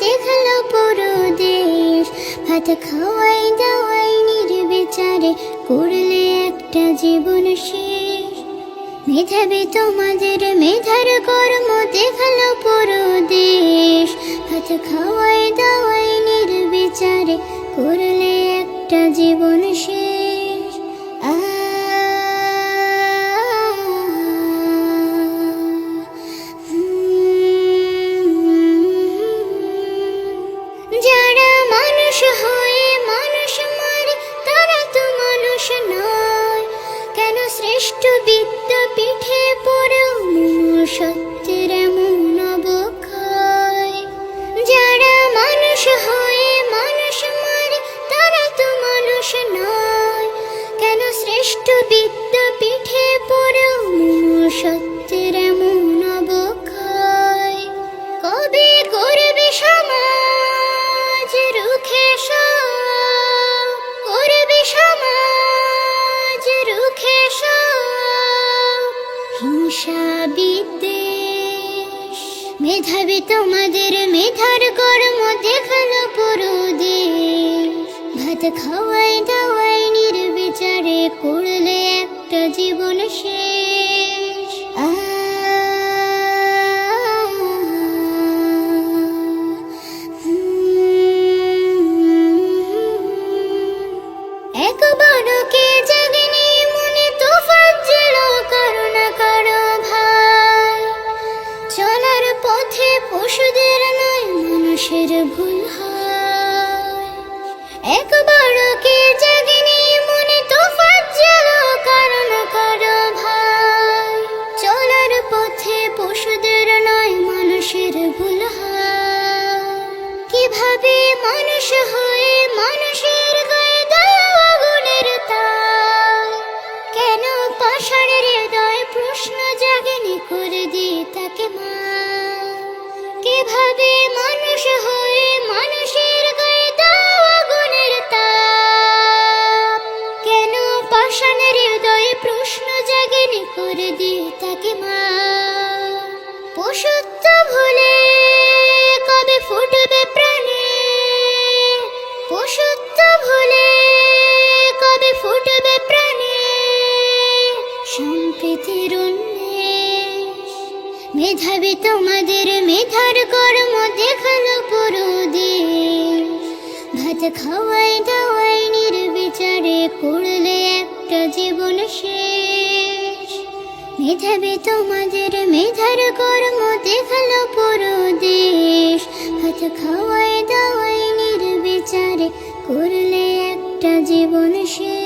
দেখাল পরদেশ। ভাত খাওয়াই দাওয়াই নির্বিচারে করলে একটা জীবন শেষ। মেধাবী তোমাদের মেধার কর্ম দেখাল পরদেশ। ভাত খাওয়াই দাওয়াই নির্বিচারে করলে একটা জীবন শেষ। যারা মানুষ হয়ে, মানুষ মারে, তারা তো মানুষ নয়। কেন শ্রেষ্ঠ বিদ্যাপীঠে পড়েও মূল সত্যের এমন অবক্ষয়? যারা মানুষ হয়ে, মানুষ মারে, তারা তো মানুষ নয়। কেন শ্রেষ্ঠ বিদ্যাপীঠে পড়েও মূল হিংসা বিদ্বেষ মেধাবী তোমাদের মেধার কর্ম দেখাল পুরো ভাত খাওয়াই দাওয়াই নির্বিচারে করলে একটা জীবন শেষ। জাগেনি মানুষের ভুল হয়। একবারকে জাগেনি মনে তুফান ছিল কারও না কারও ভাই চলার পথে পশুদের নয়, মানুষের ভুল হয়। কীভাবে মানুষ হয়ে মানুষের গায়ে আগুনের তাল? কেন পাষাণের হৃদয় প্রশ্ন জাগেনি করে দিয়ে তাকে মা কীভাবে মানুষ হয়ে মানুষের গায়ে দাও আগুনের তাপ। কেন পাষাণের হৃদয়ে প্রশ্ন জাগেনি করে দিয়ে তাকে মা। পশুত্ব ভুলে কবে ফুটবে প্রাণে? পশুত্ব ভুলে কবে ফুটবে প্রাণে? সম্প্রীতির উন্মেষ মেধাবী তোমাদের মেধার কর্ম দেখাল পুরো দেশ ভাত খাওয়াই দাওয়াই নির্বিচারে করলে একটা জীবন শেষ। মেধাবী তোমাদের মেধার কর্ম দেখাল পুরো দেশ ভাত খাওয়াই দাওয়াই নির্বিচারে করলে একটা জীবন শেষ।